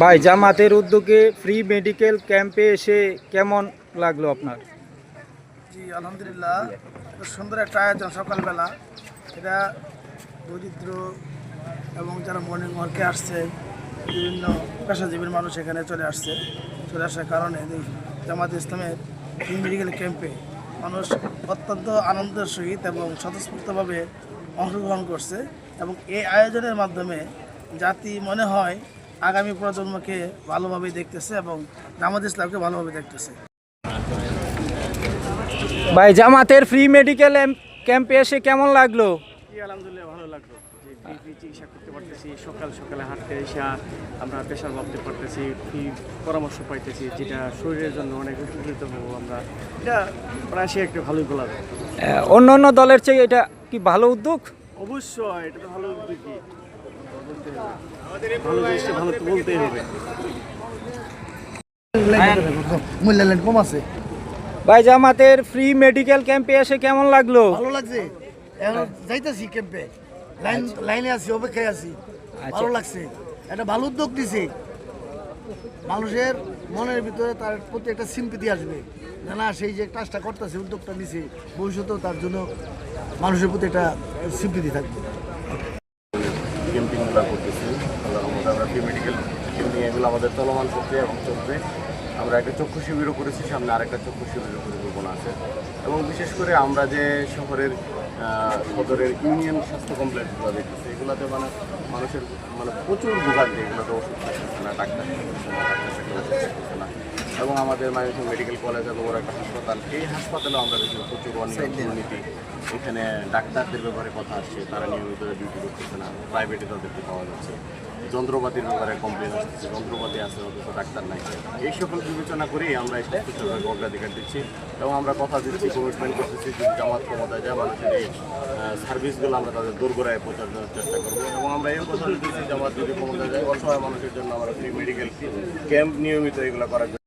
ভাই, জামাতের উদ্যোগে ফ্রি মেডিকেল ক্যাম্পে এসে কেমন লাগল আপনার? জি, আলহামদুলিল্লাহ। সুন্দর একটা আয়োজন সকালবেলা। এটা দরিদ্র এবং যারা মর্নিং ওয়ার্কে আসছে, বিভিন্ন পেশাজীবীর মানুষ এখানে চলে আসছে। চলে আসার কারণে জামাত ইসলামের ফ্রি মেডিকেল ক্যাম্পে মানুষ অত্যন্ত আনন্দের সহিত এবং স্বতঃস্ফূর্তভাবে অংশগ্রহণ করছে এবং এই আয়োজনের মাধ্যমে জাতি মনে হয় আগামী প্রজন্মকে ভালোভাবে দেখতেছে এবং জামাত ইসলামকে ভালোভাবে দেখতেছে। ভাই জামাতের ফ্রি মেডিকেল ক্যাম্পে এসে কেমন লাগল? আলহামদুলিল্লাহ ভালো লাগল। ফ্রি চিকিৎসা করতে পারতেছি সকাল সকালে হাঁটতে এসে আমরা প্রেশার ভাবতে পারতেছি ফ্রি পরামর্শ পাইতেছি যেটা শরীরের জন্য অনেক উপকৃত হব আমরা। এটা প্রায় একটা ভালোই বলা অন্য অন্য দলের চেয়ে এটা কি ভালো উদ্যোগ? অবশ্যই এটা তো ভালো উদ্যোগই। ভালো তো বলতেই হবে মূল্যায়ন কম আছে ভাই জামাতের ফ্রি মেডিকেল ক্যাম্পে এসে কেমন লাগল? ভালো লাগছে। এখন যাইতেছি ক্যাম্পে লাইন লাইনে আছি অপেক্ষায় আছি। ভালো লাগছে। একটা ভালো উদ্যোগ দিছে। মানুষের মনের ভিতরে তার প্রতি একটা সিম্পিতি আসবে। না সেই যে কাজটা করতেছে উদ্যোগটা নিছে ভবিষ্যতেও তার জন্য মানুষের প্রতি একটা সিম্পিতি থাকবে ক্যাম্পিংগুলো করতেছি আল্লাহ রহমতে আমরা ফ্রি মেডিকেল নিয়ে এগুলো আমাদের চলমান করতে এবং চলবে। আমরা একটা চক্ষু শিবিরও করেছি সামনে আরেকটা চক্ষু শিবিরের পরিকল্পনা আছে। এবং বিশেষ করে আমরা যে শহরের সদরের ইউনিয়ন স্বাস্থ্য কমপ্লেক্সগুলো দেখতেছি এগুলোতে মানে মানুষের মানে প্রচুর ভোগান্তি এগুলোতে ওষুধ থাকতেছে না ডাক্তার থাকতেছে না। এবং আমাদের মাইনসিং মেডিকেল কলেজ এবং বড় একটা হাসপাতাল এই হাসপাতালেও আমরা দেখি প্রচুর দুর্নীতি। এখানে ডাক্তারদের ব্যাপারে কথা আসছে তারা নিয়মিত ডিউটি করতেছে না প্রাইভেটে তাদেরকে পাওয়া যাচ্ছে। যন্ত্রপাতির ব্যাপারে কমপ্লেন আসতেছে। যন্ত্রপাতি আছে, অথচ ডাক্তার নাই। এই সকল বিবেচনা করেই আমরা এই স্বাস্থ্য অগ্রাধিকার দিচ্ছি এবং আমরা কথা দিচ্ছি কমিটমেন্ট করতেছি যদি জামাত ক্ষমতায় যায়, মানুষের এই সার্ভিসগুলো আমরা তাদের দোরগোড়ায় পৌঁছানোর চেষ্টা করব। এবং আমরা এই কথা দিচ্ছি জামাত যদি ক্ষমতায় যায়, অসহায় মানুষের জন্য আমরা ফ্রি মেডিকেল ক্যাম্প নিয়মিত এগুলো করার জন্য।